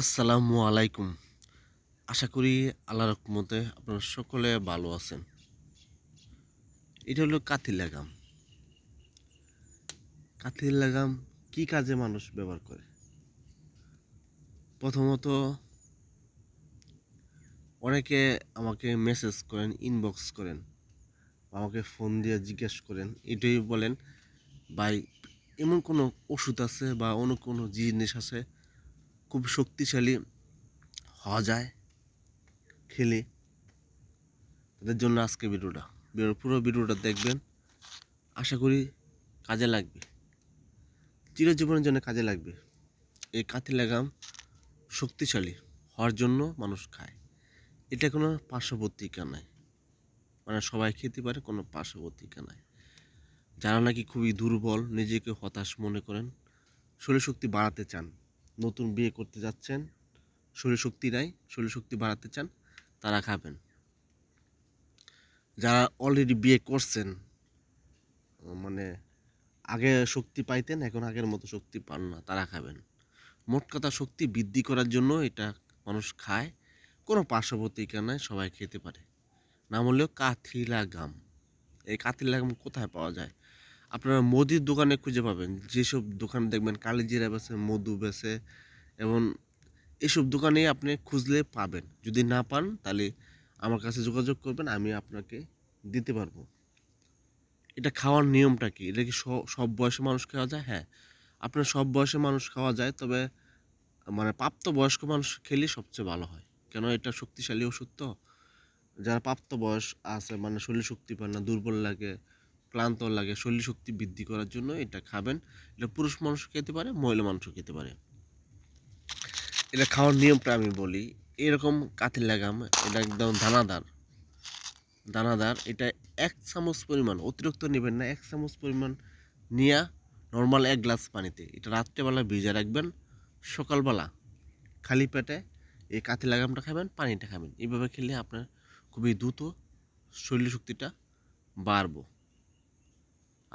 আসসালামু আলাইকুম। আশা করি আল্লাহ রকমতে আপনারা সকলে ভালো আছেন। এটা হলো কাতির লাগাম। কাতির লাগাম কি কাজে মানুষ ব্যবহার করে? প্রথমত, অনেকে আমাকে মেসেজ করেন ইনবক্স করেন, আমাকে ফোন দিয়ে জিজ্ঞেস করেন, এটাই বলেন, ভাই, এমন কোনো ওষুধ আছে বা অন্য কোনো জিনিস আছে খুব শক্তিশালী হওয়া যায়, খেলে। তাদের জন্য আজকে ভিডিওটা। পুরো ভিডিওটা দেখবেন। আশা করি কাজে লাগবে। চিরজীবনের জন্য কাজে লাগবে। এই কাতি লাগাম শক্তিশালী হওয়ার জন্য মানুষ খায়। এটা কোনো পার্শ্ববর্তীকা নাই। মানে সবাই খেতে পারে, কোনো পার্শ্ববর্তীকা নাই। যারা নাকি খুবই দুর্বল, নিজেকে হতাশ মনে করেন শরীর শক্তি বাড়াতে চান নতুন বিয়ে করতে যাচ্ছেন, শরীর শক্তি নাই, শরীর শক্তি বাড়াতে চান, তারা খাবেন। যারা অলরেডি বিয়ে করছেন মানে আগে শক্তি পাইতেন, এখন আগের মতো শক্তি পান না, তারা খাবেন। মোট কথা শক্তি বৃদ্ধি করার জন্য এটা মানুষ খায়, কোনো পার্শ্ববর্তীকা নাই, সবাই খেতে পারে। নাম হলেও কাথিলা গাম এই কাথিলা গাম কোথায় পাওয়া যায়? আপনারা মুদির দোকানে খুঁজে পাবেন। যেসব দোকান দেখবেন কালিজিরা বেছে মধু বেছে, এবং এসব দোকানে আপনি খুঁজলে পাবেন। যদি না পান, তাহলে আমার কাছে যোগাযোগ করবেন, আমি আপনাকে দিতে পারব। এটা খাওয়ার নিয়মটা কি? এটা কি সব বয়সে মানুষ খাওয়া যায়? হ্যাঁ। আপনার সব বয়সে মানুষ খাওয়া যায়, তবে মানে প্রাপ্ত বয়স্ক মানুষ খেলে সবচেয়ে ভালো হয়। কেন? এটা শক্তিশালী ওষুধ তো যারা প্রাপ্ত বয়স আছে মানে শরীর শক্তি পায় না, দুর্বল লাগে ক্লান্ত লাগে, শরীর শক্তি বৃদ্ধি করার জন্য এটা খাবেন। এটা পুরুষ মানুষ খেতে পারে, মহিলা মানুষও খেতে পারে। এটা খাওয়ার নিয়মটা আমি বলি, এরকম কাতির লাগাম, এটা একদম দানাদার। দানাদার, এটা এক চামচ পরিমাণ, অতিরিক্ত নেবেন না, এক চামচ পরিমাণ নিয়ে নর্মাল এক গ্লাস পানিতে। এটা রাত্রেবেলা ভিজে রাখবেন, সকালবেলা খালি পেটে এই কাতি লাগামটা খাবেন, পানিটা খাবেন। এইভাবে খেলে আপনার খুবই দ্রুত শরীর শক্তিটা বাড়বো।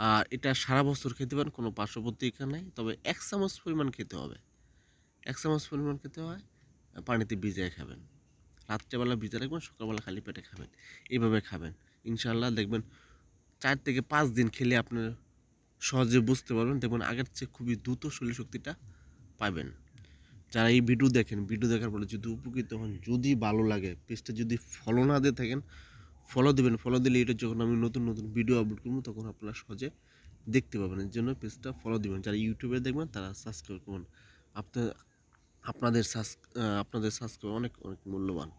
আর এটা সারা বছর খেতে পারেন, কোনো পার্শ্ববর্তীকা নেই। তবে এক চামচ পরিমাণ খেতে হবে। এক চামচ পরিমাণ খেতে হয়, পানিতে ভিজিয়ে খাবেন। রাত্রেবেলা ভিজে রাখবেন, সকালবেলা খালি পেটে খাবেন। এইভাবে খাবেন। ইনশাল্লাহ দেখবেন চার থেকে পাঁচ দিন খেলে আপনার সহজে বুঝতে পারবেন, দেখবেন আগের চেয়ে খুবই দ্রুত শরীর শক্তিটা পাবেন। যারা এই ভিডিও দেখেন, ভিডিও দেখার পরে যদি উপকৃত হন, যদি ভালো লাগে, পেজটা যদি ফলো না দিয়ে থাকেন ফলো দেবেন ফলো দিলে এটা যখন আমি নতুন নতুন ভিডিও আপলোড করব, তখন আপনারা সহজে দেখতে পাবেন। এর জন্য পেজটা ফলো দিবেন। যারা ইউটিউবে দেখবেন, তারা সাবস্ক্রাইব করবেন। আপনাদের সাবস আপনাদের সাবস্ক্রাইব অনেক অনেক মূল্যবান।